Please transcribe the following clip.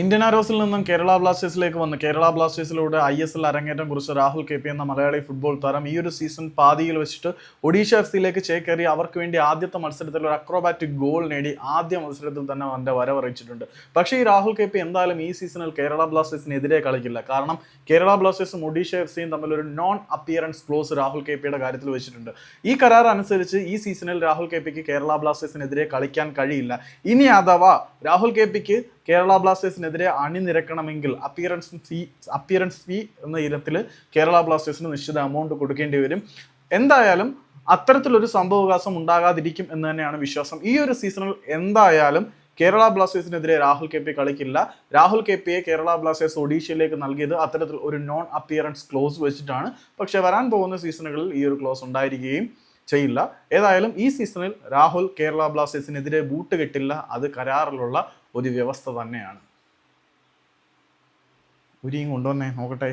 Indian ആരോസിൽ നിന്നും കേരള ബ്ലാസ്റ്റേഴ്സിലേക്ക് വന്ന് കേരള ബ്ലാസ്റ്റേഴ്സിലൂടെ ഐ എസ് എൽ അരങ്ങേറ്റം കുറിച്ച് രാഹുൽ കെ പി എന്ന മലയാളി ഫുട്ബോൾ താരം ഈ ഒരു സീസൺ പാതിയിൽ വെച്ചിട്ട് ഒഡീഷ എഫ് സിയിലേക്ക് ചേക്കേറി അവർക്ക് വേണ്ടി ആദ്യത്തെ മത്സരത്തിൽ ഒരു അക്രോബാറ്റിക് ഗോൾ നേടി ആദ്യ മത്സരത്തിൽ തന്നെ അവന്റെ വരവറിയിച്ചിട്ടുണ്ട്. പക്ഷേ ഈ രാഹുൽ കെ പി എന്തായാലും ഈ സീസണിൽ കേരള ബ്ലാസ്റ്റേഴ്സിനെതിരെ കളിക്കില്ല. കാരണം കേരള ബ്ലാസ്റ്റേഴ്സും ഒഡീഷ എഫ് സിയും തമ്മിൽ ഒരു non appearance clause Rahul K പിയുടെ കാര്യത്തിൽ വെച്ചിട്ടുണ്ട്. ഈ കരാർ അനുസരിച്ച് ഈ സീസണിൽ രാഹുൽ കെ പിക്ക് കേരള ബ്ലാസ്റ്റേഴ്സിനെതിരെ കളിക്കാൻ കഴിയില്ല. ഇനി അഥവാ രാഹുൽ കെ പിക്ക് കേരള ബ്ലാസ്റ്റേഴ്സിനെതിരെ അണിനിരക്കണമെങ്കിൽ അപ്പിയറൻസ് ഫീ അപ്പിയറൻസ് ഫീ എന്ന ഇനത്തിൽ കേരള ബ്ലാസ്റ്റേഴ്സിന് നിശ്ചിത എമൗണ്ട് കൊടുക്കേണ്ടി വരും. എന്തായാലും അത്തരത്തിലൊരു സംഭവവികാസം ഉണ്ടാകാതിരിക്കും എന്ന് തന്നെയാണ് വിശ്വാസം. ഈ ഒരു സീസണിൽ എന്തായാലും കേരള ബ്ലാസ്റ്റേഴ്സിനെതിരെ രാഹുൽ കെ പി കളിക്കില്ല. രാഹുൽ കെ പിയെ കേരള ബ്ലാസ്റ്റേഴ്സ് ഒഡീഷയിലേക്ക് നൽകിയത് അത്തരത്തിൽ ഒരു നോൺ അപ്പിയറൻസ് ക്ലോസ് വെച്ചിട്ടാണ്. പക്ഷെ വരാൻ പോകുന്ന സീസണുകളിൽ ഈ ഒരു ക്ലോസ് ഉണ്ടായിരിക്കുകയും ചെയ്യില്ല. ഏതായാലും ഈ സീസണിൽ രാഹുൽ കേരള ബ്ലാസ്റ്റേഴ്സിനെതിരെ ബൂട്ട് കെട്ടില്ല. അത് കരാറിലുള്ള ഒരു വ്യവസ്ഥ തന്നെയാണ്. ഉരിയും കൊണ്ടുവന്നേ നോക്കട്ടെ.